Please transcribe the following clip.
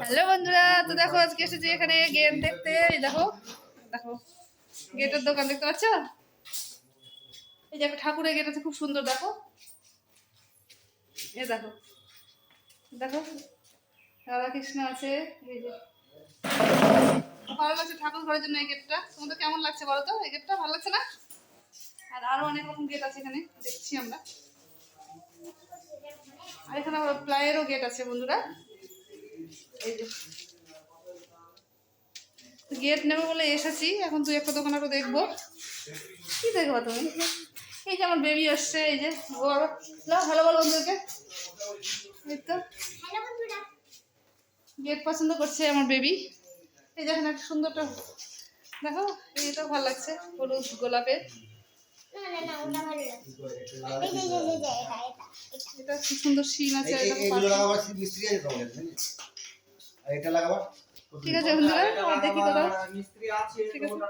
Hello বন্ধুরা, তো দেখো আজকে এসেছি এখানে গেট দেখতে। দেখো দেখো, গেটের দোকান দেখতে পাচ্ছ? এই একটা ঠাকুরের গেট আছে, খুব সুন্দর, দেখো। এ দেখো দেখো রাধা কৃষ্ণ আছে, এই যে। ভালো লাগছে ঠাকুর ঘরের জন্য এই গেটটা। তোমাদের কেমন লাগছে বলো তো? এই গেটটা ভালো লাগছে না? আর আরও অনেক রকম গেট আছে এখানে, দেখছি আমরা। আর এখানে আবার প্লাইয়েরও গেট আছে, বন্ধুরা। গেট নেব বলে এসেছি এখন তুই একটা দোকান আরও দেখব। কি দেখব তুমি? এই যে আমার বেবি আসছে এই যে ও আবার ভালো বলো বন্ধুকে। এই তো। গেট পছন্দ করছে আমার বেবি এই দেখেন একটা সুন্দরটা দেখো এইটাও ভালো লাগছে হলুদ গোলাপের। এটা। কি সুন্দর সিন আছে আর এটা লাগাবো। ঠিক আছে বন্ধুরা আর দেখি কোথাও মিস্ত্রি আছে ঠিক আছে। ওটা